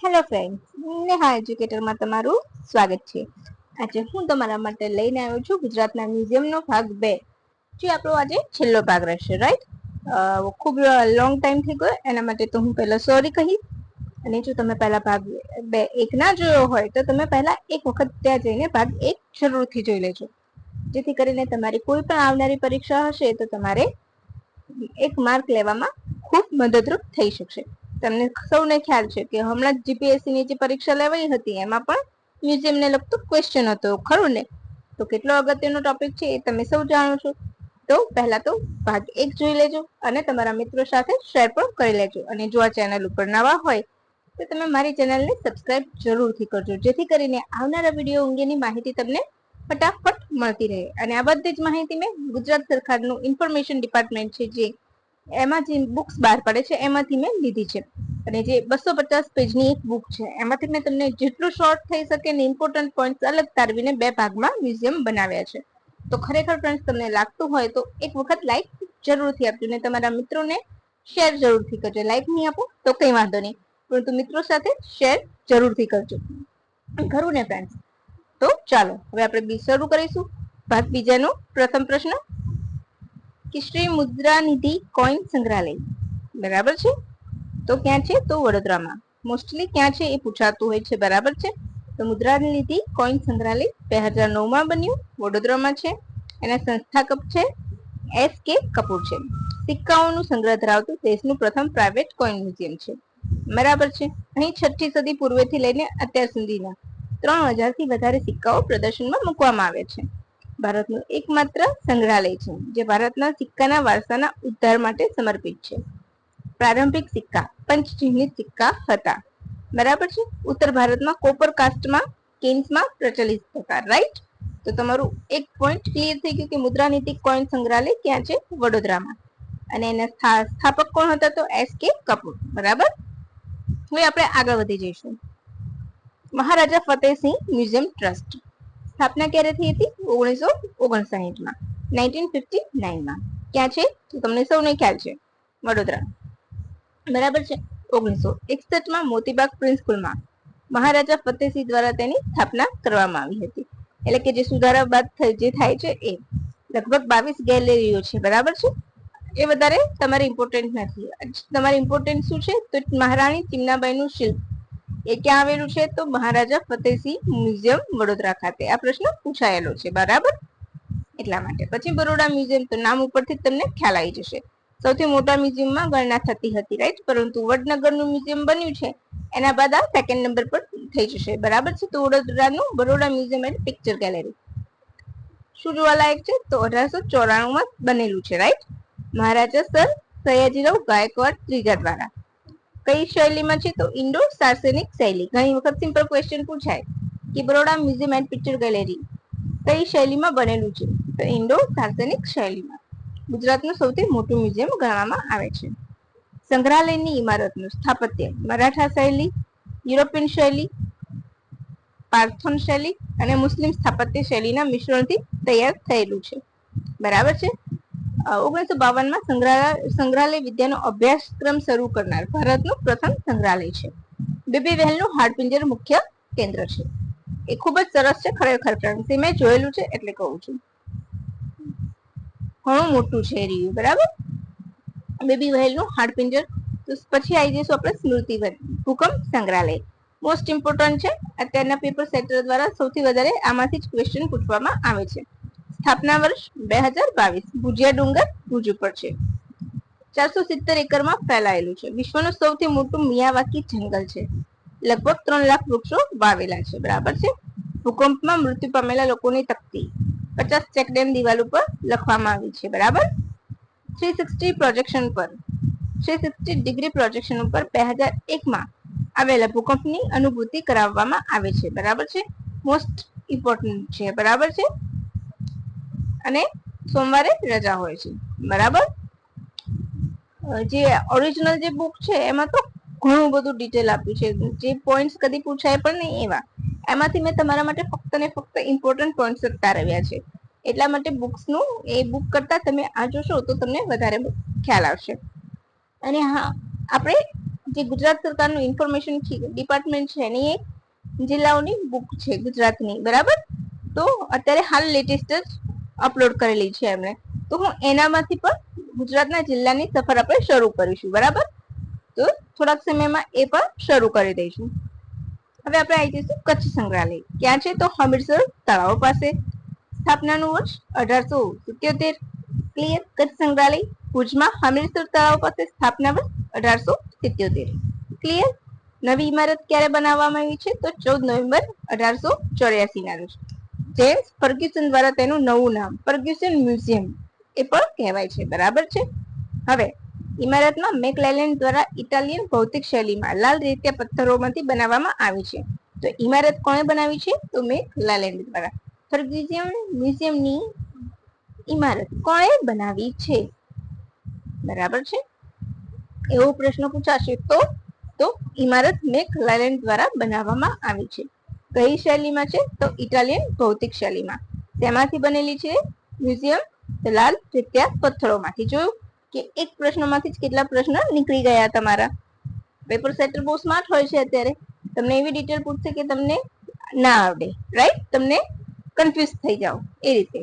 Hello friend Neha એજ્યુકેટરમાં તમારું સ્વાગત છે. આજે હું તમારા માટે લઈને આવ્યો છું ગુજરાતના મ્યુઝિયમનો ભાગ બે, જે આપણો આજે છેલ્લો ભાગ રહેશે રાઈટ ખૂબ લોંગ ટાઈમ થઈ ગયો, એના માટે તો હું પહેલાં સોરી કહીશ અને જો તમે પહેલા ભાગ બે એક ના જોયો હોય, તો તમે પહેલા એક વખત ત્યાં જઈને ભાગ એક જરૂરથી જોઈ લેજો. જેથી કરીને તમારી કોઈ પણ આવનારી પરીક્ષા હશે, તો તમારે એક માર્ક લેવામાં ખૂબ મદદરૂપ થઈ શકશે. તમને સૌને ખ્યાલ છે કે હમણાં જ જીપીએસસી ની જે પરીક્ષા લેવાઈ હતી, એમાં પણ મ્યુઝિયમને લગતો ક્વેશ્ચન હતો, ખરું ને? તો કેટલો અગત્યનો ટોપિક છે એ તમે સૌ જાણો છો. તો પહેલા તો ભાગ એક જોઈ લેજો અને તમારા મિત્રો સાથે શેર પણ કરી લેજો. અને જો આ ચેનલ ઉપર નવા હોય, તો તમે મારી ચેનલને સબસ્ક્રાઇબ જરૂરથી કરજો, જેથી કરીને આવનારા વીડિયો અંગેની માહિતી તમને ફટાફટ મળતી રહે. અને આ બધી જ માહિતી મેં ગુજરાત સરકારનું ઇન્ફોર્મેશન ડિપાર્ટમેન્ટ છે, જે એમાં જે બુક્સ બહાર પડે છે, એમાંથી મેં લીધી છે. અને જે બસો પચાસ પેજની એક બુક છે, એમાંથી મેં તમને જેટલું શોર્ટ થઈ શકે ને ઇમ્પોર્ટન્ટ પોઈન્ટ અલગ તારવીને બે ભાગમાં મ્યુઝિયમ બનાવ્યા છે. તો ખરેખર ફ્રેન્ડ્સ તમને લાગતું હોય તો એક વખત લાઈક જરૂરથી આપજો ને તમારા મિત્રોને શેર જરૂરથી કરજો. લાઈક નહીં આપો તો કંઈ વાંધો નહીં. પરંતુ મિત્રો સાથે શેર જરૂરથી કરજો. ખરું ને ફ્રેન્ડ્સ તો ચાલો, હવે આપણે બી શરૂ કરીશું. ભાગ બીજાનો પ્રથમ પ્રશ્ન કે શ્રી મુદ્રા નિધિ કોઈન સંગ્રહાલય. બરાબર છે? તો ક્યાં છે? તો વડોદરામાં. મોસ્ટલી ક્યાં છે એ પૂછાતું હોય છે. બરાબર છે? તો મુદ્રા નિધિ કોઈન સંગ્રહાલય બે હજાર નવમાં બન્યું. વડોદરામાં છે. એના સંસ્થાપક છે એસ કે કપૂર છે. સિક્કાઓનું સંગ્રહ ધરાવતું દેશનું પ્રથમ પ્રાઇવેટ કોઈન મ્યુઝિયમ છે. બરાબર છે? અહીં છઠ્ઠી સદી પૂર્વેથી લઈને અત્યાર સુધીના ત્રણ હજારથી વધારે સિક્કાઓ પ્રદર્શનમાં મૂકવામાં આવે છે. ભારતનું એકમાત્ર સંગ્રહાલય છે, જે ભારતના સિક્કાના વારસાના ઉદ્ધાર માટે સમર્પિત છે. પ્રારંભિક સિક્કા, પંચચિહ્નિત સિક્કા હતા. બરાબર છે? ઉત્તર ભારતમાં કોપર કાસ્ટમાં કેન્સમાં પ્રચલિત હતા રાઈટ તો તમારું એક પોઈન્ટ ક્લિયર થઈ ગયું કે મુદ્રા નીતિ કોઈન સંગ્રહાલય? ક્યાં છે? વડોદરામાં. અને એના સ્થાપક કોણ હતા તો? એસ કે કપૂર. બરાબર? હવે આપણે આગળ વધી જઈશું. Maharaja Fatehsinh museum trust. સ્થાપના ક્યારે થઈ હતી? ઓગણીસો ઓગણસાઠમાં. Nineteen fifty નાઇનમાં. ક્યાં છે? તો તમને સૌને ખ્યાલ છે. વડોદરા. બરાબર છે? ઓગણીસો એકસઠમાં મોતીબાગ પ્રિન્સ સ્કૂલમાં મહારાજા ફતેહસિંહ દ્વારા તેની સ્થાપના કરવામાં આવી હતી. એટલે કે જે સુધારા બાદ જે થાય છે એ લગભગ બાવીસ ગેલેરીઓ છે. બરાબર છે? એ વધારે તમારે ઇમ્પોર્ટન્ટ નથી. તમારે ઇમ્પોર્ટન્ટ શું છે? તો મહારાણી ચિમનાબાઈનું શિલ્પ. એ ક્યાં આવેલું છે? તો મહારાજા ફતેહસિંહ મ્યુઝિયમ વડોદરા ખાતે. આ પ્રશ્ન પૂછાયેલો છે. બરાબર? એટલા માટે. પછી બરોડા મ્યુઝિયમ તો નામ ઉપરથી તમને ખ્યાલ આવી જશે. સૌથી મોટા મ્યુઝિયમમાં ગણના થતી હતી રાઈટ પરંતુ વડનગરનું મ્યુઝિયમ બન્યું છે. એના બાદ આ સેકન્ડ નંબર પર થઈ જશે. બરાબર છે? તો વડોદરાનું Baroda museum and picture gallery શું જોવાલાયક છે? તો અઢારસો ચોરાણું બનેલું છે રાઈટ મહારાજા સર સયાજીરાવ ગાયકવાડ ત્રીજા દ્વારા. કઈ શૈલીમાં છે તો ઇન્ડો સાર્સેનિક શૈલી. ઘણી વખત સિમ્પલ ક્વેશ્ચન પૂછાય કે Baroda museum and picture gallery કઈ શૈલીમાં બનેલું છે? તો ઇન્ડો સાર્સેનિક શૈલીમાં. ગુજરાતનું સૌથી મોટું મ્યુઝિયમ ગણવામાં આવે છે. સંગ્રહાલયની ઇમારતનું સ્થાપત્ય મરાઠા શૈલી, યુરોપિયન શૈલી પાર્થોન શૈલી અને મુસ્લિમ સ્થાપત્ય શૈલીના મિશ્રણથી તૈયાર થયેલું છે. બરાબર છે? ઓગણીસો બાવનમાં સંગ્રહાલય સંગ્રહાલય વિદ્યાનો અભ્યાસક્રમ શરૂ કરનાર ભારતનું પ્રથમ સંગ્રહાલય છે. બેબી વહેલનું હાડપિંજર મુખ્ય કેન્દ્ર છે. એ ખૂબ જ સરસ છે, ખરેખર મેં જોયેલું છે એટલે કહું છું. ઘણું મોટું છે રિવ્યુ બરાબર? બેબી વહેલનું હાડપિંજર, તો પછી આવી જઈશું આપણે સ્મૃતિ ભૂકંપ સંગ્રહાલય. મોસ્ટ ઇમ્પોર્ટન્ટ છે, અત્યારના પેપર સેટર દ્વારા સૌથી વધારે આમાંથી જ ક્વેશ્ચન પૂછવામાં આવે છે. સ્થાપના વર્ષ બે હજાર બાવીસ. ભુજિયા ડુંગર ભુજ ઉપર છે. ચારસો સિત્તેર એકરમાં ફેલાયેલું છે. વિશ્વનું સૌથી મોટું મિયાવાકી જંગલ છે. લગભગ ત્રણ લાખ વૃક્ષો વાવેલા છે. બરાબર છે? ભૂકંપમાં મૃત્યુ પામેલા લોકોની તકતી. પચાસ ચેકડેમ દિવાલ ઉપર લખવામાં આવી છે. બરાબર? થ્રી સિક્સટી પ્રોજેક્શન પર. થ્રી સિક્સટી ડિગ્રી પ્રોજેક્શન ઉપર બે હજાર એકમાં આવેલા ભૂકંપની અનુભૂતિ કરાવવામાં આવે છે. બરાબર છે? મોસ્ટ ઇમ્પોર્ટન્ટ છે. બરાબર છે? અને સોમવારે રજા હોય છે. બરાબર? જે ઓરિજિનલ જે બુક છે, એમાં તો ઘણું બધું ડિટેલ આપ્યું છે. જે પોઈન્ટ્સ કદી પૂછાય પણ નહીં એવા. એમાંથી મેં તમારા માટે ફક્ત ને ફક્ત ઇમ્પોર્ટન્ટ પોઈન્ટ્સ જ તારવ્યા છે. એટલા માટે બુક્સનું એ બુક કરતા તમે આ જોશો તો તમને વધારે ખ્યાલ આવશે. અને હા, આપણે જે ગુજરાત સરકારનું ઇન્ફોર્મેશન ડિપાર્ટમેન્ટ છે, એની એક જિલ્લાઓની બુક છે ગુજરાતની. બરાબર? તો અત્યારે હાલ લેટેસ્ટ જ અપલોડ કરેલી છે એમણે તો હું એનામાંથી પણ ગુજરાતના જિલ્લાની સફર આપણે શરૂ કરીશું, બરાબર? તો થોડાક સમયમાં એ પણ શરૂ કરી દઈશું. હવે આપણે આવી જઈશું કચ્છ સંગ્રહાલય. ક્યાં છે? તો હમીરસર તળાવ પાસે. સ્થાપનાનું વર્ષ અઢારસો સિત્યોતેર. ક્લિયર કચ્છ સંગ્રહાલય. ભુજમાં હમીરસર તળાવ પાસે સ્થાપના વર્ષ અઢારસો સિત્યોતેર. ક્લિયર નવી ઇમારત ક્યારે બનાવવામાં આવી છે? તો ચૌદ નવેમ્બર અઢારસો ચોર્યાસી ના રોજ. જેમ્સ ફર્ગ્યુસન દ્વારા તેનું નવું નામ, ફર્ગ્યુસન મ્યુઝિયમ એ પણ કહેવાય છે. બરાબર છે? હવે, ઇમારતમાં મેકલેલેન્ડ દ્વારા ઇટાલિયન ભૌતિક શૈલીમાં લાલ રેતિયા પથ્થરોમાંથી બનાવવામાં આવી છે. તો ઇમારત કોણે બનાવી છે? તો મેકલેલેન્ડ દ્વારા. ફર્ગ્યુઝિયમ મ્યુઝિયમની ઇમારત કોણે બનાવી છે? બરાબર છે? એવો પ્રશ્ન પૂછાશે તો તો ઇમારત મેક લાલેન્ડ દ્વારા બનાવવામાં આવી છે. કઈ શૈલીમાં છે? તો ઇટાલિયન ભૌતિક શૈલીમાં. તેમાંથી બનેલી છે મ્યુઝિયમ લાલ રેતિયા પથ્થરોમાંથી. જોયું કે એક પ્રશ્નમાંથી જ કેટલા પ્રશ્ન નીકળી ગયા તમારા? પેપર સેટર બહુ સ્માર્ટ હોય છે અત્યારે. તમને એવી ડિટેલ પૂછશે કે તમને ના આવડે રાઈટ તમને કન્ફ્યુઝ થઈ જાઓ, એ રીતે.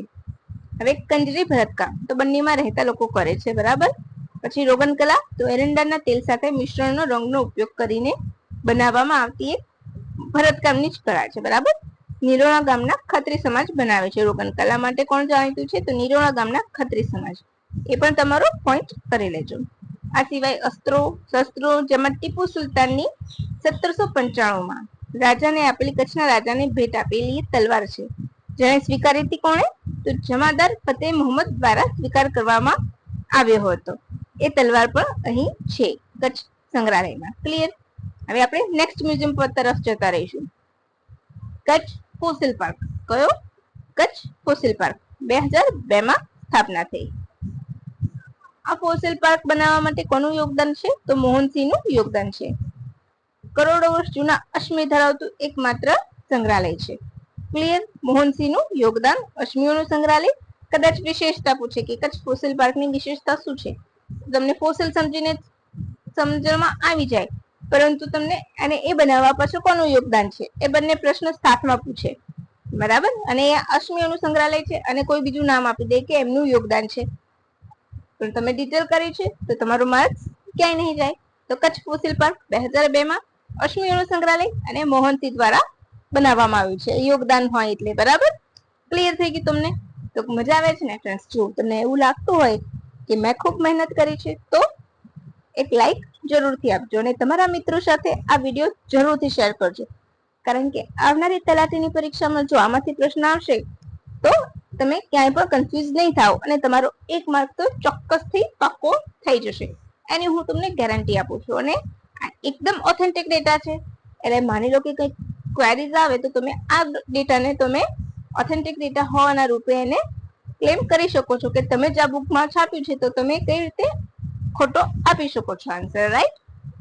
હવે કંજરી ભરતકામ, તો બંનેમાં રહેતા લોકો કરે છે, બરાબર? પછી રોગન કલા તો એરંડાના તેલ સાથે મિશ્રણનો રંગનો ઉપયોગ કરીને બનાવવામાં આવતી એક ભરતકામની જ કળા છે, બરાબર? નિરોણા ગામના ખત્રી સમાજ બનાવે છે. રોગન કલા માટે કોણ જાણીતું છે? તો નિરોણા ગામના ખત્રી સમાજ. એ પણ તમારો પોઈન્ટ કરી લેજો. આ સિવાય અસ્ત્રો, શસ્ત્રો જેમાં ટીપુ સુલતાનની સત્તરસો પંચાણુંમાં રાજાને આપેલી, કચ્છના રાજાને ભેટ આપેલી તલવાર છે. જેને સ્વીકારી હતી કોણે? તો જમાદાર ફતેહ મોહમ્મદ દ્વારા સ્વીકાર કરવામાં આવ્યો હતો. એ તલવાર પણ અહીં છે, કચ્છ સંગ્રહાલયમાં. ક્લિયર હવે આપણે નેક્સ્ટ મ્યુઝિયમ પર તરફ જતા રહીશું. Kutch fossil park. કયો? Kutch fossil park. બે હજાર બે માં સ્થાપના થઈ. આ ફોસિલ પાર્ક બનાવવા માટે કોનું યોગદાન છે? તો મોહનસિંહનું યોગદાન છે. કરોડો વર્ષ જૂના અશ્મિ ધરાવતું એકમાત્ર સંગ્રહાલય છે. ક્લિયર મોહનસિંહનું યોગદાન અશ્મિઓનું સંગ્રહાલય? કદાચ વિશેષતા પૂછે કે કચ્છ ફોસિલ પાર્કની વિશેષતા શું છે? તમને ફોસિલ સમજીને સમજણમાં આવી જાય. પરંતુ તમને અને એ બનાવવા પાછળ કોનું યોગદાન છે? એ બંને પ્રશ્ન સાથમાં પૂછે. બરાબર? અને એ અશ્મિઓનું સંગ્રહાલય છે અને કોઈ બીજું નામ આપી દે કે એમનું યોગદાન છે. પણ તમે ડિટેલ કરી છે, તો તમારો માર્ક્સ ક્યાંય નહીં જાય. તો કચ્છ ફોસિલ પાર્ક બે હજાર બે માં અશ્મિઓનું સંગ્રહાલય અને મોહનતી દ્વારા બનાવવામાં આવ્યું છે. યોગદાન હોય એટલે, બરાબર? ક્લિયર થઈ ગયું તમને? તો મજા આવે છે ને ફ્રેન્ડ્સ જો તમને એવું લાગતું હોય કે મેં ખૂબ મહેનત કરી છે, તો એક લાઈક જરૂરથી આપજો અને તમારા મિત્રો સાથે આ વીડિયો જરૂરથી શેર કરજો. કારણ કે આવનારી તલાટીની પરીક્ષામાં જો આમાંથી પ્રશ્ન આવશે, તો તમે ક્યાંય પણ કન્ફ્યુઝ નહીં થાવ અને તમારો એક માર્ક તો ચોક્કસથી પાક્કો થઈ જશે. એની હું તમને ગેરંટી આપું છું અને એકદમ ઓથેન્ટિક ડેટા છે. એટલે માની લો કે કંઈક ક્વેરીઝ આવે તો તમે આ ડેટાને તમે ઓથેન્ટિક ડેટા હોવાના રૂપે એને ક્લેમ કરી શકો છો કે તમે જ આ બુકમાં છાપ્યું છે, તો તમે કઈ રીતે ખોટો આપી શકો છો આન્સર રાઈટ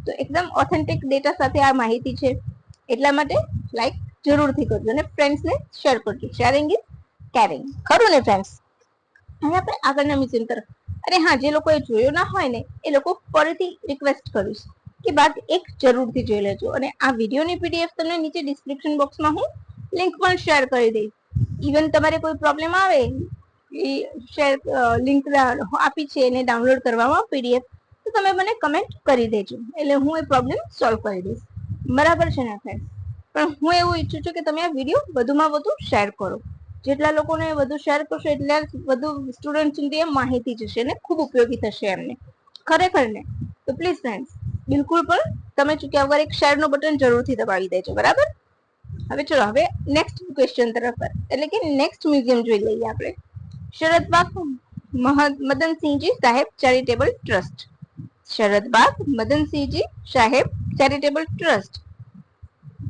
તો એકદમ ઓથેન્ટિક ડેટા સાથે આ માહિતી છે. એટલા માટે લાઈક જરૂરથી કરજો અને ફ્રેન્ડ્સને શેર કરજો. શેરિંગ ઇઝ કેરિંગ ખરું ને ફ્રેન્ડ્સ હવે આપણે આગળના મિશન તરફ. અરે હા, જે લોકોએ જોયો ના હોય ને, એ લોકો ફરીથી રિક્વેસ્ટ કરીશ કે બાદ એક જરૂરથી જોઈ લેજો. અને આ વિડીયોની પીડીએફ તમને નીચે ડિસ્ક્રિપ્શન બોક્સમાં હું લિંક પણ શેર કરી દઈશ. ઇવન તમારે કોઈ પ્રોબ્લેમ આવે એ શેર લિંક આપી છે એને ડાઉનલોડ કરવામાં પીડીએફ. તો તમે મને કમેન્ટ કરી દેજો. એટલે હું એ પ્રોબ્લેમ સોલ્વ કરી દઈશ. બરાબર છે ને ફ્રેન્ડ પણ હું એવું ઈચ્છું છું કે તમે આ વીડિયો વધુમાં વધુ શેર કરો. જેટલા લોકોને વધુ શેર કરશો એટલા વધુ સ્ટુડન્ટ સુધી એ માહિતી જશે ને ખૂબ ઉપયોગી થશે એમને. ખરેખર ને? તો પ્લીઝ ફ્રેન્ડ્સ બિલકુલ પણ તમે ચૂક્યા વગર એક શેરનું બટન જરૂરથી દબાવી દેજો. બરાબર? હવે ચલો, હવે નેક્સ્ટ ક્વેશ્ચન તરફ એટલે કે નેક્સ્ટ મ્યુઝિયમ જોઈ લઈએ આપણે. શરદબાગ મદનસિંહજી સાહેબ ચેરિટેબલ ટ્રસ્ટ. શરદબાગ મદનસિંહજી સાહેબ ચેરિટેબલ ટ્રસ્ટ.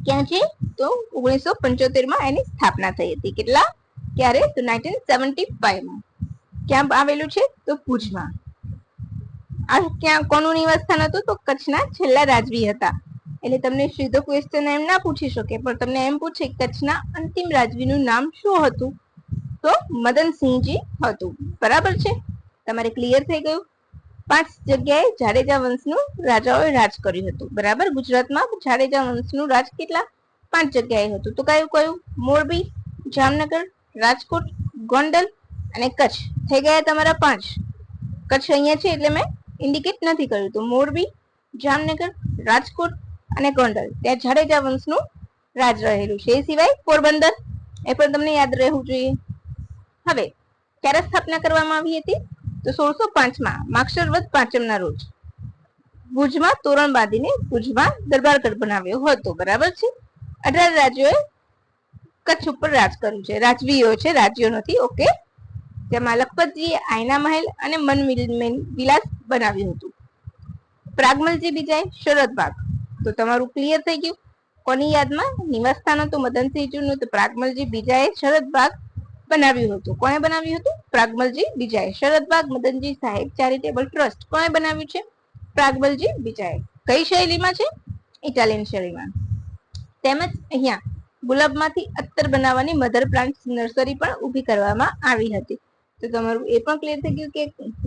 ક્યાં છે? તો ઓગણીસો પંચોતેરમાં એની સ્થાપના થઈ હતી. કેટલા? ક્યારે? તો નાઇન્ટીન સેવન્ટી ફાઈવમાં. ક્યાં આવેલું છે? તો ભુજમાં. આ ક્યાં કોનું નિવાસસ્થાન હતું? તો કચ્છના છેલ્લા રાજવી હતા. એટલે તમને સીધો ક્વેશ્ચન એમ ના પૂછી શકે, પણ તમને એમ પૂછે કચ્છના અંતિમ રાજવીનું નામ શું હતું? તો મદનસિંહજી હતું. બરાબર છે? તમારે ક્લિયર થઈ ગયું? પાંચ જગ્યાએ જાડેજા વંશનું રાજાઓએ રાજ કર્યું હતું. બરાબર? ગુજરાતમાં જાડેજા વંશનું રાજ કેટલા? પાંચ જગ્યાએ હતું. તો કયું કયું? મોરબી, જામનગર, રાજકોટ, ગોંડલ અને કચ્છ. થઈ ગયા તમારા પાંચ. કચ્છ અહીંયા છે એટલે મેં ઇન્ડિકેટ નથી કર્યું. તો મોરબી, જામનગર, રાજકોટ અને ગોંડલ. ત્યાં જાડેજા વંશનું રાજ રહેલું છે. એ સિવાય પોરબંદર. એ પણ તમને યાદ રહેવું જોઈએ. હવે, ક્યારે સ્થાપના કરવામાં આવી હતી? તો સોળસો પાંચમાં માક્ષર વધ પાંચમના રોજ. ભુજમાં તોરણ બાંધીને ભુજમાં દરબારગઢ બનાવ્યો હતો, બરાબર છે? અઢાર રાજ્યોએ કચ્છ ઉપર રાજ કર્યું છે. રાજવીઓ છે, રાજ્યો નથી, ઓકે? તેમાં લખપતજીએ આયના મહેલ અને મન વિલાસ બનાવ્યું હતું. પ્રાગમલજી બીજાએ શરદ બાગ તો તમારું ક્લિયર થઈ ગયું? કોની યાદમાં? નિવાસસ્થાન હતું મદનસિંહજીનું તો પ્રાગમલજી બીજાએ શરદ બાગ બનાવ્યું હતું. કોણે બનાવ્યું હતું? પ્રાગમલજી બીજાએ. શરદબાગ મદનજી સાહેબ ચેરિટેબલ ટ્રસ્ટ કોણે બનાવ્યું છે? પ્રાગમલજી બીજાએ. કઈ શૈલીમાં છે? ઇટાલિયન શૈલીમાં. તેમજ અહીંયા ગુલાબમાંથી અત્તર બનાવવાની મધર પ્લાન્ટ નર્સરી પણ ઊભી કરવામાં આવી હતી. તો તમારું એ પણ ક્લિયર થઈ ગયું કે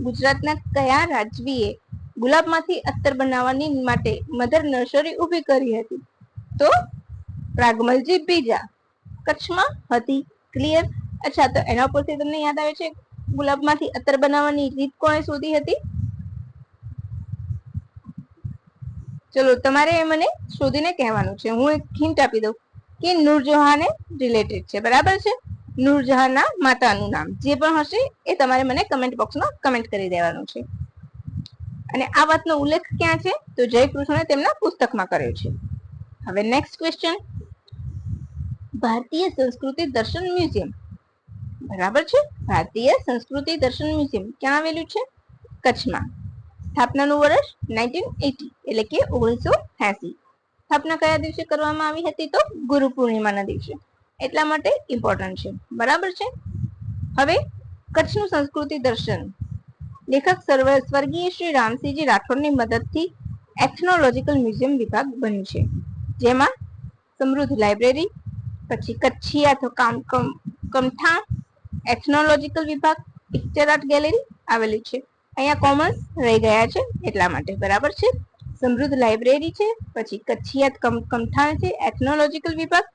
ગુજરાતના કયા રાજવીએ ગુલાબમાંથી અત્તર બનાવવાની માટે મધર નર્સરી ઊભી કરી હતી? તો પ્રાગમલજી બીજા કચ્છમાં હતી. ક્લિયર અચ્છા, તો એના પરથી તમને યાદ આવે છે ગુલાબમાંથી અત્તર બનાવવાની રીત કોણે શોધી હતી? ચલો, તમારે મને શોધીને કહેવાનું છે. હું એક હિન્ટ આપી દઉં કે નૂરજહાને રિલેટેડ છે. બરાબર છે? નૂરજહાંના માતાનું નામ. જે પણ હશે એ તમારે મને કમેન્ટ બોક્સમાં કમેન્ટ કરી દેવાનું છે. અને આ વાતનો ઉલ્લેખ ક્યાં છે? તો જયકૃષ્ણે તેમના પુસ્તકમાં કર્યો છે. હવે નેક્સ્ટ ક્વેશ્ચન ભારતીય સંસ્કૃતિ દર્શન મ્યુઝિયમ બરાબર છે? ભારતીય સંસ્કૃતિ દર્શન મ્યુઝિયમ ક્યાં આવેલું છે? કચ્છમાં. સ્થાપનાનું વર્ષ નાઇન્ટીન એટી એટલે કે ઓગણીસો એસી. સ્થાપના કયા દિવસે કરવામાં આવી હતી તો? ગુરુ પૂર્ણિમાના દિવસે. એટલા માટે ઇમ્પોર્ટન્ટ છે. બરાબર છે? હવે કચ્છનું સંસ્કૃતિ દર્શન. લેખક સર્વ સ્વર્ગીય શ્રી રામસિંહજી રાઠોડની મદદથી એથનોલોજીકલ મ્યુઝિયમ વિભાગ બન્યું છે. જેમાં સમૃદ્ધ લાઇબ્રેરી પછી કચ્છી અથવા કમઠા એથનોલોજીકલ વિભાગ પિક્ચર આર્ટ ગેલેરી આવેલી છે. અહીંયા કોમર્સ રહી ગયા છે એટલા માટે બરાબર છે. સમૃદ્ધ લાઇબ્રેરી છે, પછી કચ્છિયાત કમઠાણ છે એથનોલોજીકલ વિભાગ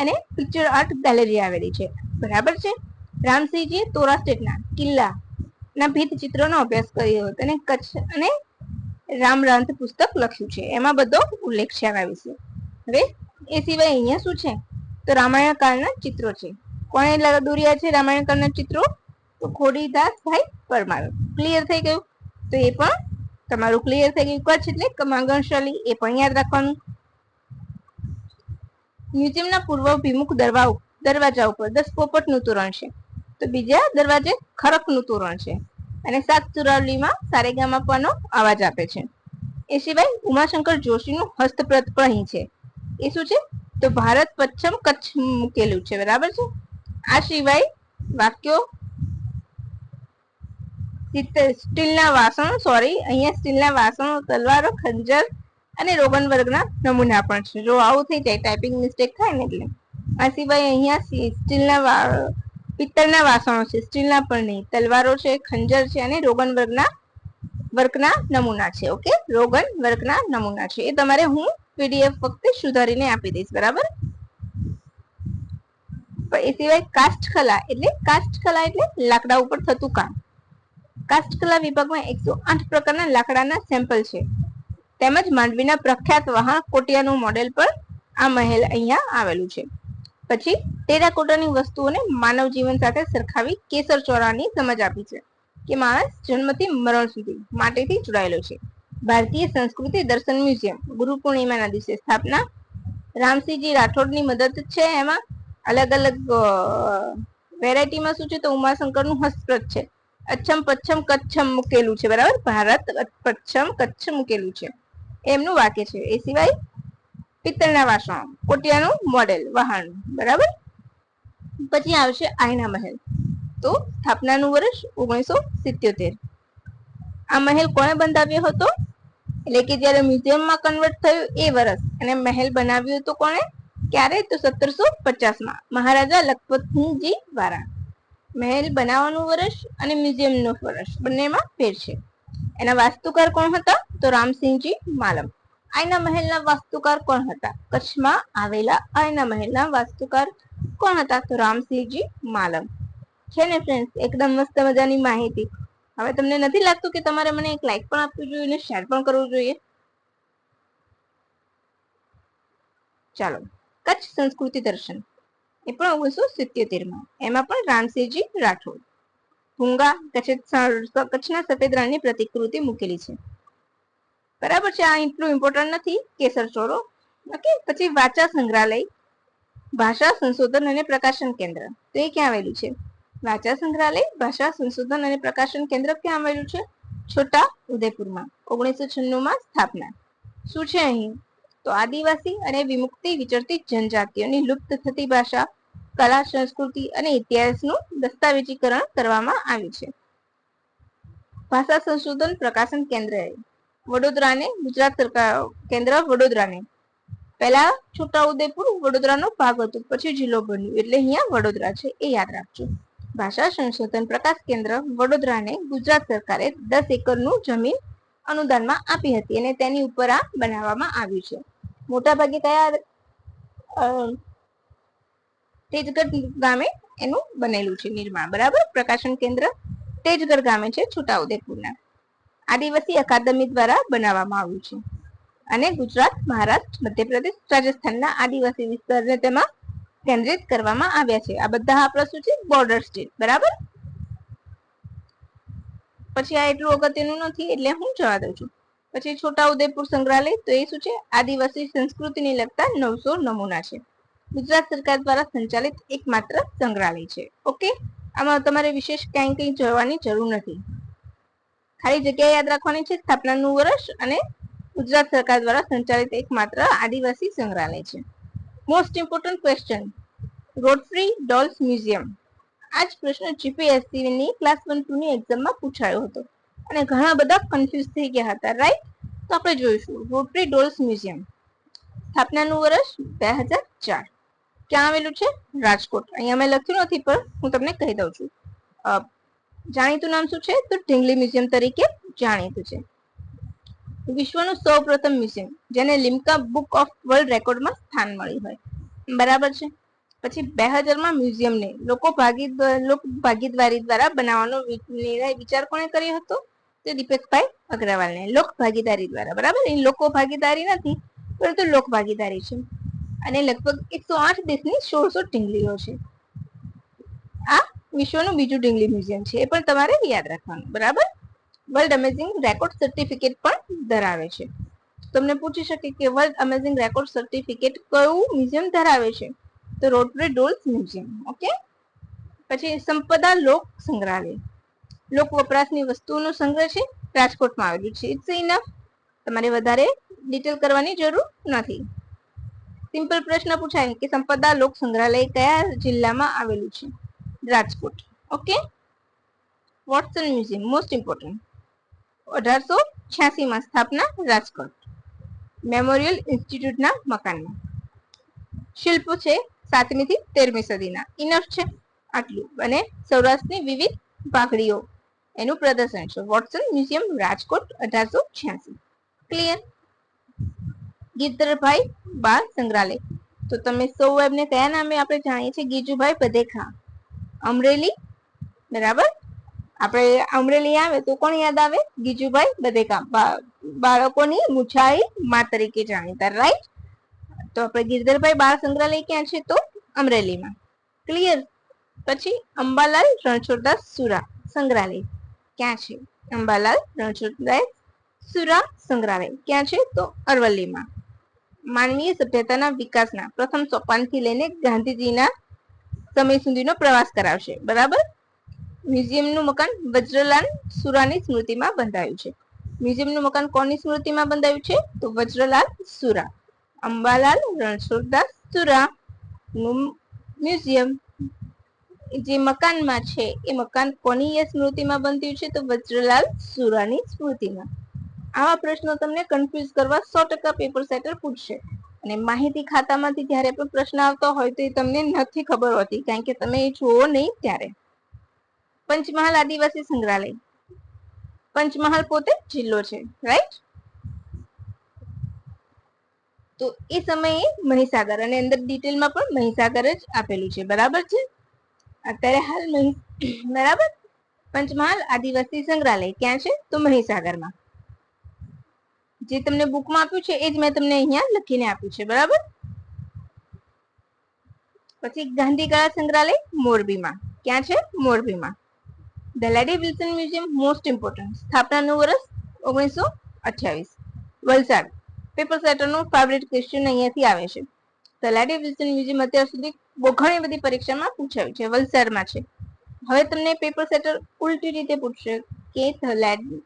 અને પિક્ચર આર્ટ ગેલેરી આવેલી છે. બરાબર છે? રામસિંહજીએ તોરા સ્ટેટના કિલ્લા ના ભીત ચિત્રોનો અભ્યાસ કર્યો હતો અને કચ્છ અને રામરાંત પુસ્તક લખ્યું છે. એમાં બધો ઉલ્લેખ છે આના વિશે. હવે એ સિવાય અહીંયા શું છે? તો રામાયણ કાળના ચિત્રો છે. કોણે દોર્યા છે રામાયણકરના ચિત્રો, તો ખોડીદાસભાઈ પરમાર ક્લિયર થઈ ગયું? તો એ પણ તમારું ક્લિયર થઈ ગયું. કચ્છ એટલે કમાંગણશાલી, એ પણ યાદ રાખવાનું. મ્યુઝિયમના પૂર્વ વિમુખ દરવાજા ઉપર દસ પોપટનું તોરણ છે. તો બીજા દરવાજે ખરકનું તોરણ છે. અને સાત ચુરાવલીમાં સારેગામાં પણ અવાજ આપે છે. એ સિવાય ઉમાશંકર જોશીનું હસ્તપ્રત પણ અહીં છે. એ શું છે? તો ભારત પશ્ચિમ કચ્છ મૂકેલું છે. બરાબર છે? આ સિવાય વાક્યો સ્ટીલના વાસણો સોરી અહીંયા સ્ટીલના વાસણો, તલવારો, ખંજર અને રોગન વર્ગના નમૂના પણ છે. જો આવું થઈ જાય ટાઈપિંગ મિસ્ટેક થાય ને એટલે. આ સિવાય અહીંયા સ્ટીલના પિત્તળના વાસણો છે. સ્ટીલના પણ નહીં. તલવારો છે, ખંજર છે અને રોગન વર્ગના વર્કના નમૂના છે ઓકે રોગન વર્કના નમૂના છે. એ તમારે હું પીડીએફ ફક્ત સુધારીને આપી દઈશ, બરાબર? એ સિવાય કાસ્ટ કલા એટલે કાસ્ટ કલા એટલે લાકડા ઉપર થતું કામ. કાસ્ટ કલા વિભાગમાં એકસો આઠ પ્રકારના લાકડાના સેમ્પલ છે. તેમજ માંડવીના પ્રખ્યાત વાહન કોટિયાનું મોડેલ પણ આ મહેલ અહીંયા આવેલું છે. પછી ટેરાકોટાની વસ્તુઓને માનવ જીવન સાથે સરખાવી કેસર ચોરાની સમજ આપી છે કે માણસ જન્મથી મરણ સુધી માટેથી જોડાયેલો છે. ભારતીય સંસ્કૃતિ દર્શન મ્યુઝિયમ ગુરુ પૂર્ણિમાના દિવસે સ્થાપના રામસિંહજી રાઠોડની મદદ છે એમાં અલગ અલગ વેરાયટીમાં શું છે તો ઉમાશંકરનું હસ્તપ્રત છે. અચ્છમ, પચ્છમ, કચ્છમ મૂકેલું છે, બરાબર? ભારત, પચ્છમ, કચ્છ મૂકેલું છે. એમનું વાક્ય છે. એ સિવાય પિત્તળના વાસણો, કોટિયાનું મોડેલ વહાણ બરાબર? પછી આવશે આયના મહેલ. તો સ્થાપનાનું વર્ષ ઓગણીસો સિત્યોતેર. આ મહેલ કોણે બંધાવ્યો હતો? એટલે કે જ્યારે મ્યુઝિયમમાં કન્વર્ટ થયું એ વર્ષ અને મહેલ બનાવ્યું હતું કોણે? ક્યારે? તો સત્તરસો પચાસમાં. મહારાજા લખપતસિંહજી દ્વારા. મહેલ બનાવવાનું વર્ષ અને મ્યુઝિયમનું વર્ષ. બંનેમાં ફેર છે. એના વાસ્તુકાર કોણ હતા? તો રામસિંહજી માલમ. આયના મહેલના વાસ્તુકાર કોણ હતા? કચ્છમાં આવેલા આયના મહેલના વાસ્તુકાર કોણ હતા? તો રામસિંહજી માલમ. છે ને ફ્રેન્ડ્સ એકદમ મસ્ત મજાની માહિતી. હવે તમને નથી લાગતું કે તમારે મને એક લાઈક પણ આપવું જોઈએ અને શેર પણ કરવું જોઈએ? ચાલો. કચ્છ સંસ્કૃતિ દર્શન. એ પણ ઓગણીસો સિત્યોતેરમાં. એમાં પણ રામસિંહજી રાઠોડ. ભૂંગા કચ્છ કચ્છના સફેદ રણની પ્રતિકૃતિ મૂકેલી છે. બરાબર છે, આ એટલું ઇમ્પોર્ટન્ટ નથી કેસર ચોરો. ઓકે પછી વાચા સંગ્રહાલય, ભાષા સંશોધન અને પ્રકાશન કેન્દ્ર. તો એ ક્યાં આવેલું છે? વાચા સંગ્રહાલય, ભાષા સંશોધન અને પ્રકાશન કેન્દ્ર ક્યાં આવેલું છે? છોટા ઉદયપુરમાં, ઓગણીસો છન્નુંમાં સ્થાપના. શું છે અહીં? તો આદિવાસી અને વિમુક્તિ વિચરતી જનજાતિઓની લુપ્ત થતી ભાષા, કલા, સંસ્કૃતિ અને ઇતિહાસનું દસ્તાવેજીકરણ કરવામાં આવ્યું છે. ભાષા સંશોધન પ્રકાશન કેન્દ્ર વડોદરાને, ગુજરાત સરકાર, કેન્દ્ર વડોદરાને. પહેલા છોટાઉદેપુર વડોદરાનો ભાગ હતો, પછી જિલ્લો બન્યું, એટલે અહીંયા વડોદરા છે, એ યાદ રાખજો. ભાષા સંશોધન પ્રકાશ કેન્દ્ર વડોદરાને ગુજરાત સરકારે દસ એકરનું જમીન અનુદાનમાં આપી હતી અને તેની ઉપર આ બનાવવામાં આવ્યું છે. મોટાભાગે કયા તેજગઢ ગામે એનું બનેલું છે નિર્માણ, બરાબર? પ્રકાશન કેન્દ્ર તેજગઢ ગામે છે છોટાઉદેપુરના. આદિવાસી અકાદમી દ્વારા બનાવવામાં આવ્યું છે. અને ગુજરાત, મહારાષ્ટ્ર, મધ્યપ્રદેશ, રાજસ્થાનના આદિવાસી વિસ્તારને તેમાં કેન્દ્રિત કરવામાં આવ્યા છે. આ બધા આપણા શું છે? બોર્ડર સ્ટેટ, બરાબર? પછી આ એટલું અગત્યનું નથી, એટલે હું જવા દઉં છું. પછી છોટા ઉદયપુર સંગ્રહાલય, તો એ શું છે? આદિવાસી સંસ્કૃતિને લગતા નવસો નમૂના છે. ગુજરાત સરકાર દ્વારા સંચાલિત એકમાત્ર સંગ્રહાલય છે. ઓકે? આમાં તમારે વિશેષ ક્યાંય કંઈ જવાની જરૂર નથી. ખાલી જગ્યા યાદ રાખવાની છે, સ્થાપનાનું વર્ષ અને ગુજરાત સરકાર દ્વારા સંચાલિત એકમાત્ર આદિવાસી સંગ્રહાલય છે. મોસ્ટ ઇમ્પોર્ટન્ટ ક્વેશ્ચન રોડફ્રી ડોલ્સ મ્યુઝિયમ આ જ પ્રશ્ન જીપીએસસી ની ક્લાસ વન ટુ ની એક્ઝામમાં પૂછાયો હતો. અને ઘણા બધા કન્ફ્યુઝ થઈ ગયા હતા રાઈટ તો આપણે જોઈશું. Rotary dolls museum. સ્થાપનાનું વર્ષ બે હજાર ચાર. ક્યાં આવેલું છે? રાજકોટ. અહીંયા મેં લખ્યું નથી, પણ હું તમને કહી દઉં છું. જાણીતું નામ શું છે? તો ઢીંગલી મ્યુઝિયમ તરીકે જાણીતું છે. વિશ્વનું સૌ પ્રથમ મ્યુઝિયમ, જેને લિમ્કા બુક ઓફ વર્લ્ડ રેકોર્ડમાં સ્થાન મળ્યું હોય. બરાબર છે? પછી બે હજારમાં મ્યુઝિયમને લોકો ભાગી લોક ભાગીદારી દ્વારા બનાવવાનો નિર્ણય વિચાર કોણે કર્યો હતો? તે દીપકભાઈ અગ્રવાલને લોક ભાગીદારી દ્વારા, બરાબર? લોકો ભાગીદારી નથી, પરંતુ લોક ભાગીદારી છે. અને લગભગ એકસો આઠ દેશની સોળસો ઢીંગલીઓ છે. આ વિશ્વનું બીજું ઢીંગલી મ્યુઝિયમ છે. એ પણ તમારે યાદ રાખવાનું, બરાબર? વર્લ્ડ અમેઝિંગ રેકોર્ડ સર્ટિફિકેટ પણ ધરાવે છે. તમને પૂછી શકે કે વર્લ્ડ અમેઝિંગ રેકોર્ડ સર્ટિફિકેટ કયું મ્યુઝિયમ ધરાવે છે? તો રોટરી ડોલ્સ મ્યુઝિયમ, ઓકે? પછી સંપદા લોક સંગ્રહાલય. લોક વપરાશની વસ્તુઓનો સંગ્રહ છે, રાજકોટમાં આવેલું છે. ઇટ્સ ઇનફ તમારે વધારે ડિટેલ કરવાની જરૂર નથી. સિમ્પલ પ્રશ્ન પૂછાય કે સંપદા લોક સંગ્રહાલય કયા જિલ્લામાં આવેલું છે? Rajkot. Okay Watson museum most important અઢારસો છ્યાસીમાં સ્થાપના રાજકોટ. મેમોરિયલ ઇન્સ્ટિટ્યૂટના મકાનમાં. શિલ્પ છે, સાતમી થી તેરમી સદીના. ઇનફ છે, આટલું. અને સૌરાષ્ટ્રની વિવિધ પાઘડીઓ એનું પ્રદર્શન. છે વોટસન મ્યુઝિયમ, રાજકોટ, અઢારસો છ્યાસી. ક્લિયર ગીરધરભાઈ બાળ સંગ્રહાલય. તો તમે સૌ એમને કયા નામે આપણે જાણીએ છીએ? ગીજુભાઈ બધેખા. અમરેલી? બરાબર? આપણે અમરેલી આવે તો કોણ યાદ આવે? ગીજુભાઈ બધેખા. બાળકોની મુછાઈ મા તરીકે જાણીતા રાઈટ તો આપણે ગિરધરભાઈ બાળ સંગ્રહાલય ક્યાં છે? તો અમરેલીમાં. ક્લિયર પછી અંબાલાલ રણછોડદાસ સુરા સંગ્રહાલય. ક્યાં છે? અંબાલાલ રણછોડદાસ સુરા સંગ્રહાલય ક્યાં છે? તો અરવલ્લીમાં. માનવીય સભ્યતાના વિકાસના પ્રથમ સોપાનથી લઈને ગાંધીજીના સમય સુધીનો પ્રવાસ કરાવશે. બરાબર? મ્યુઝિયમનું મકાન વજ્રલાલ સુરાની સ્મૃતિમાં બંધાયું છે. મ્યુઝિયમનું મકાન કોની સ્મૃતિમાં બંધાયું છે? તો વજ્રલાલ સુરા. અંબાલાલ, રણછોડદાસ સુરા. નું મ્યુઝિયમ જે મકાનમાં છે, એ મકાન કોની સ્મૃતિમાં બન્યું છે? તો વજ્રલાલ સુરાની સ્મૃતિમાં. આવા પ્રશ્નો તમને કન્ફ્યુઝ કરવા સો ટકા પેપર સેટર પૂછશે. અને માહિતી ખાતામાંથી જ્યારે પણ પ્રશ્ન આવતો હોય તો એ તમને નથી ખબર હોતી, કારણ કે તમે એ જુઓ નહીં ત્યારે. પંચમહાલ આદિવાસી સંગ્રહાલય. પંચમહાલ પોતે જિલ્લો છે રાઈટ તો એ સમયે મહીસાગર, અને અંદર ડિટેલમાં પણ મહીસાગર જ આપેલું છે, બરાબર છે? અત્યારે હાલ મહી બરાબર? પંચમહાલ આદિવાસી સંગ્રહાલય. ક્યાં છે? તો મહીસાગરમાં. જે તમને બુકમાં આપ્યું છે, એ જ મેં તમને અહીંયા લખીને આપ્યું છે. બરાબર? પછી ગાંધી કળા સંગ્રહાલય, મોરબીમાં. ક્યાં છે? મોરબીમાં. The Wilson museum most important સ્થાપનાનું વર્ષ ઓગણીસો અઠ્યાવીસ. વલસાડ. પેપર સેટરનું ફેવરેટ ક્વેશ્ચન અહીંયાથી આવે છે. લેડી વિલ્સન મ્યુઝિયમ અત્યાર સુધી ઘણી બધી પરીક્ષામાં પૂછાયું છે, વલસાડમાં છે. હવે તમને પેપર સેટર ઉલટી રીતે પૂછશે કે તલાટી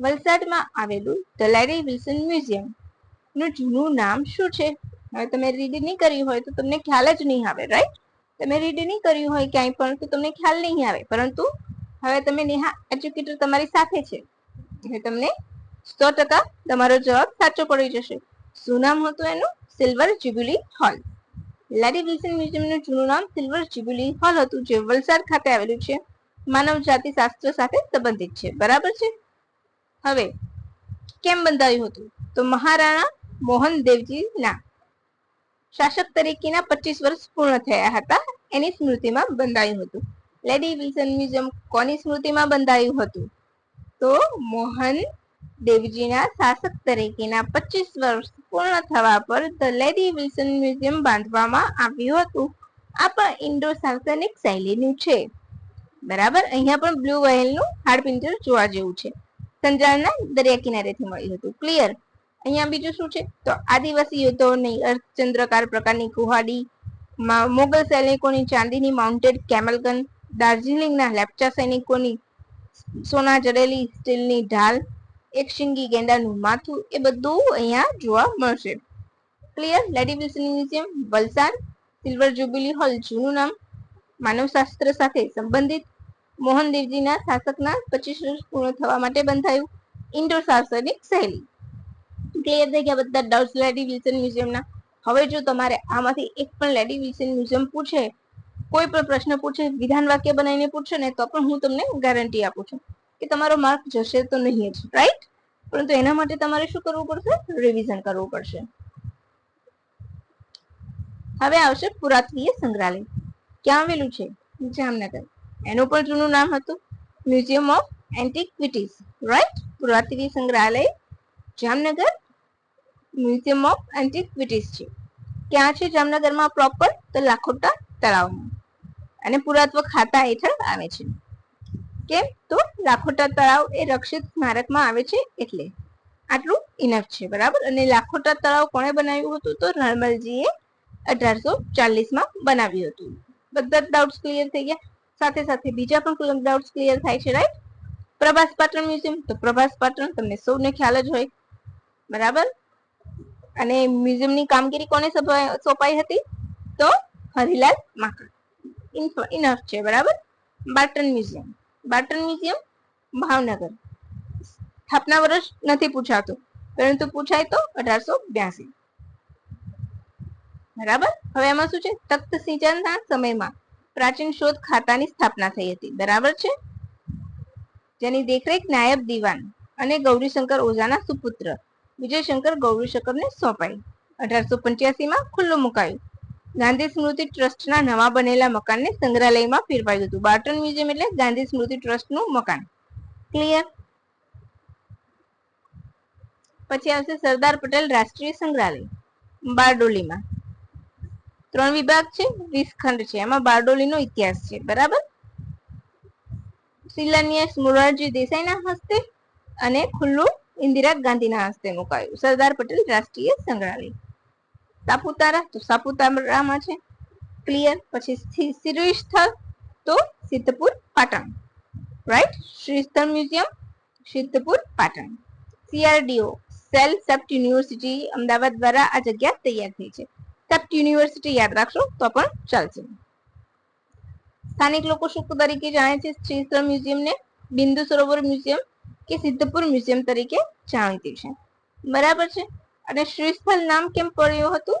વલસાડમાં આવેલું ધ વિલ્સન મ્યુઝિયમનું જૂનું નામ શું છે? હવે તમે રીડ નહીં કર્યું હોય તો તમને ખ્યાલ જ નહીં આવે રાઈટ તમે રીડ નહીં કર્યું હોય ક્યાંય પણ તો તમને ખ્યાલ નહીં આવે, પરંતુ હવે તમે નેહા એજ્યુકેટર તમારી સાથે છે. એટલે તમને સો ટકા તમારો જવાબ સાચો પડી જશે. શું નામ હતું એનું? Silver jubilee hall lady Wilson મ્યુઝિયમનું જૂનું નામ સિલ્વર જ્યુબિલી હોલ હતું, જે વલસાડ ખાતે આવેલું છે. માનવ જાતિ શાસ્ત્ર સાથે સંબંધિત છે. બરાબર છે? હવે, કેમ બંધાયું હતું? તો મહારાણા મોહન દેવજીના શાસક તરીકેના પચીસ વર્ષ પૂર્ણ થયા હતા. એની સ્મૃતિમાં બંધાયું હતું. લેડી વિલ્સન મ્યુઝિયમ કોની સ્મૃતિમાં બંધાયું હતું? તો મોહન દેવજીના શાસક તરીકેના પચીસ વર્ષ પૂર્ણ થવા per the lady Wilson museum બાંધવામાં આવ્યું હતું. આ પણ ઇન્ડો શાસનિક શૈલીનું છે. બરાબર? અહીંયા પણ બ્લુ વહેલનું હાડપિંજર જોવા જેવું છે. સંજાણના દરિયા કિનારેથી મળ્યું હતું. ક્લિયર અહીંયા બીજું શું છે? તો આદિવાસી યોદ્ધાઓની અર્ધચંદ્રકાર પ્રકારની કુહાડી મોગલ સૈનિકોની ચાંદીની માઉન્ટેડ કેમલગન દાર્જિલિંગના લેપ્ચા સૈનિકોની સોના જડેલી સ્ટીલની ઢાલ એક શિંગી ગેંડાનું માથું એ બધું અહીંયા જોવા મળશે. Clear lady Wilson museum Valsad silver jubilee hall જૂનું નામ. માનવશાસ્ત્ર સાથે સંબંધિત. મોહન દેવજીના શાસકના પચીસ વર્ષ પૂર્ણ થવા માટે બંધાયું. ઇન્ડો શાસનિક શૈલી ક્લિયર થઈ ગયા બધા ડાઉટ્સ લેડી વિલ્સન મ્યુઝિયમના હવે જો તમારે આમાંથી એક પણ લેડી વિલ્સન મ્યુઝિયમ પૂછે, કોઈ પણ પ્રશ્ન પૂછે, વિધાન વાક્ય બનાવીને પૂછે ને, તો પણ હું તમને ગેરંટી આપું છું. કે તમારો માર્ક જશે તો નહીં જ રાઈટ પરંતુ એના માટે તમારે શું કરવું પડશે? રિવિઝન કરવું પડશે. હવે આવશે પુરાતત્વીય સંગ્રહાલય. ક્યાં આવેલું છે? જામનગર. એનું પણ જૂનું નામ હતું મ્યુઝિયમ ઓફ એન્ટિક્વિટીઝ રાઈટ પુરાતત્વીય સંગ્રહાલય જામનગર મ્યુઝિયમ ઓફ એન્ટિક્વિટીઝ છે. ક્યાં છે જામનગરમાં પ્રોપર તો લાખોટા તળાવમાં. અને પુરાતત્વ ખાતા હેઠળ આવે છે. કેમ તો લાખોટા તળાવ એ રક્ષિત સ્મારકમાં આવે છે એટલે. આટલું ઇનફ છે, બરાબર? અને લાખોટા તળાવ કોણે બનાવ્યું હતું? તો નર્મલજીએ અઢારસો ચાલીસમાં બનાવ્યું હતું. બધા ડાઉટ્સ ક્લિયર થઈ ગયા. સાથે સાથે બીજા પણ ડાઉટ્સ ક્લિયર થાય છે રાઈટ પ્રભાસ પાટણ મ્યુઝિયમ. તો પ્રભાસ પાટણ, તમને સૌને ખ્યાલ જ હોય. બરાબર? અને મ્યુઝિયમની કામગીરી કોને સોંપાઈ હતી? તો હરિલાલ માકડ. ઇનફ છે, બરાબર? Patan museum. Barton museum, Bhavnagar. સ્થાપના વર્ષ નથી પૂછાતું, પરંતુ પૂછાય તો અઢારસો બ્યાસી. બરાબર? હવે એમાં શું છે? તખ્ત સિંચનના સમયમાં પ્રાચીન શોધ ખાતાની સ્થાપના થઈ હતી. બરાબર છે? જેની દેખરેખ નાયબ દિવાન અને ગૌરીશંકર ઓઝાના સુપુત્ર વિજયશંકર ગૌરીશંકરને સોંપાઈ. અઢારસો પંચ્યાસીમાં ખુલ્લું મુકાયું. ગાંધી સ્મૃતિ ટ્રસ્ટના નવા બનેલા મકાનને સંગ્રહાલયમાં ફેરવાયું હતું. બાર્ટન મ્યુઝિયમ એટલે ગાંધી સ્મૃતિ ટ્રસ્ટનું મકાન. ક્લિયર પછી આવશે સરદાર પટેલ રાષ્ટ્રીય સંગ્રહાલય, બારડોલીમાં. ત્રણ વિભાગ છે, વીસ ખંડ છે. એમાં બારડોલીનો ઇતિહાસ છે. બરાબર? શિલાન્યાસ, મોરારજી દેસાઈના હસ્તે અને ખુલ્લું ઇન્દિરા ગાંધીના હસ્તે મુકાયું. સરદાર પટેલ રાષ્ટ્રીય સંગ્રહાલય. સાપુતારા? તો સાપુતારામાં છે. ક્લિયર પછી શ્રી સ્થળ તો Siddhpur, Patan. Right Shri Sthal museum, Siddhpur, Patan. CRDO cell CEPT university Ahmedabad દ્વારા આ જગ્યા તૈયાર થઈ છે. સેપ્ટ યુનિવર્સિટી યાદ રાખશો તો પણ ચાલશે. સ્થાનિક લોકો શું તરીકે જાણે છે શ્રી સ્થળ મ્યુઝિયમને બિંદુ સરોવર મ્યુઝિયમ કે સિદ્ધપુર મ્યુઝિયમ તરીકે જાણીતી છે. બરાબર છે? અને શ્રીસ્થળ નામ કેમ પડ્યું હતું?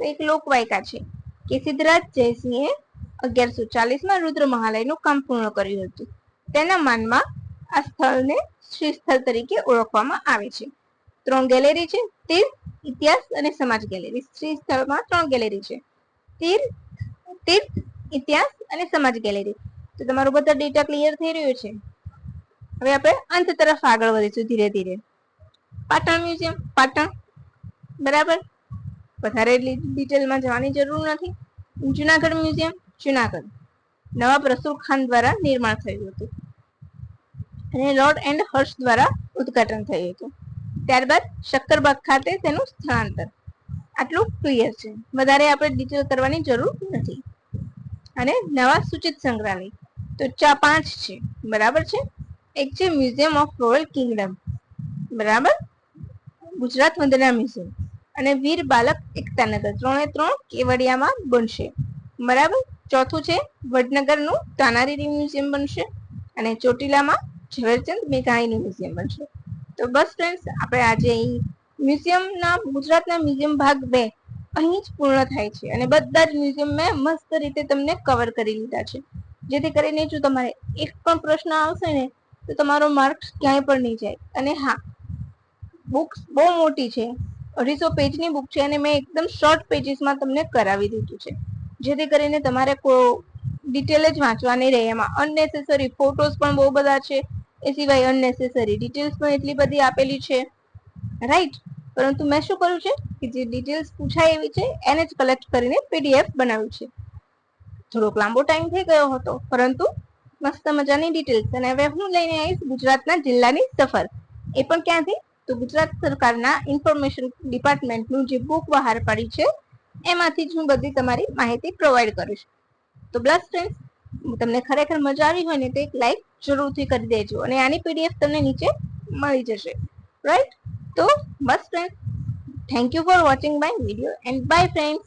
એક લોકવાયકા છે. કે સિદ્ધરાજ જયસિંહે અગિયારસો ચાલીસમાં રુદ્ર મહાલયનું કામ પૂર્ણ કર્યું હતું. તેના માનમાં આ સ્થળને શ્રી સ્થળ તરીકે ઓળખવામાં આવે છે. ત્રણ ગેલેરી છે. તીર, ઇતિહાસ અને સમાજ ગેલેરી. શ્રી સ્થળમાં ત્રણ ગેલેરી છે. તીર તીર્થ ઇતિહાસ અને સમાજ ગેલેરી. તો તમારું બધા ડેટા ક્લિયર થઈ રહ્યું છે? હવે આપણે અંત તરફ આગળ વધીશું ધીરે ધીરે. પાટણ મ્યુઝિયમ, પાટણ બરાબર? વધારે ડિટેલમાં જવાની જરૂર નથી. જુનાગઢ મ્યુઝિયમ, જુનાગઢ. નવાબ રસૂલ ખાન દ્વારા નિર્માણ થયું હતું. અને લોર્ડ એન્ડ હર્ષ દ્વારા ઉદ્ઘાટન થયું હતું. ત્યારબાદ શક્કરબાગ ખાતે તેનું સ્થળાંતર. આટલું ક્લિયર છે. વધારે આપણે ડિટેલ કરવાની જરૂર નથી. અને નવા સૂચિત સંગ્રહાલય. તો ચા પાંચ છે. બરાબર છે? એક છે મ્યુઝિયમ ઓફ રોયલ કિંગડમ બરાબર? ગુજરાત વંદના મ્યુઝિયમ. અને વીર બાલક એકતાનગર ત્રણે ત્રણ કેવડિયામાં બનશે. બરાબર? ચોથું છે વડનગરનું તાનારીરી મ્યુઝિયમ બનશે અને ચોટીલામાં ઝવેરચંદ મેઘાણીનું મ્યુઝિયમ બનશે. તો બસ ફ્રેન્ડ્સ, આપણે આજે અહીં મ્યુઝિયમના, ગુજરાતના મ્યુઝિયમ ભાગ બે અહીં જ પૂર્ણ થાય છે અને બધા જ મ્યુઝિયમ મેં મસ્ત રીતે તમને કવર કરી લીધા છે. જેથી કરીને જો તમારે એક પણ પ્રશ્ન આવશે ને, તો તમારો માર્ક્સ ક્યાંય પણ નહીં જાય. અને હા બુક્સ બહુ મોટી છે. અઢીસો પેજની બુક છે અને મેં એકદમ શોર્ટ પેજીસમાં તમને કરાવી દીધું છે. જેથી કરીને તમારે ડિટેલ જ વાંચવાની રહે. એમાં અનનેસેસરી ફોટોસ પણ બહુ બધા છે. એ સિવાય અનનેસેસરી ડિટેલ્સ પણ એટલી બધી આપેલી છે. રાઈટ પરંતુ મેં શું કર્યું છે? કે જે ડિટેલ્સ પૂછાય એવી છે, એને જ કલેક્ટ કરીને પીડીએફ બનાવ્યું છે. થોડોક લાંબો ટાઈમ થઈ ગયો હતો, પરંતુ મસ્ત મજાની ડિટેલ્સ અને હવે હું લઈને આવીશ ગુજરાતના જિલ્લાની સફર. એ પણ ક્યાંથી? તો ગુજરાત સરકારના ઇન્ફોર્મેશન ડિપાર્ટમેન્ટનું જે બુક બહાર પાડી છે, એમાંથી જ હું બધી તમારી માહિતી પ્રોવાઈડ કરીશ. તો બ્લસ ફ્રેન્ડ્સ તમને ખરેખર મજા આવી હોય ને તો એક લાઈક જરૂરથી કરી દેજો અને આની પીડીએફ તમને નીચે મળી જશે. રાઈટ તો બસ friends thank you for watching my video and bye friends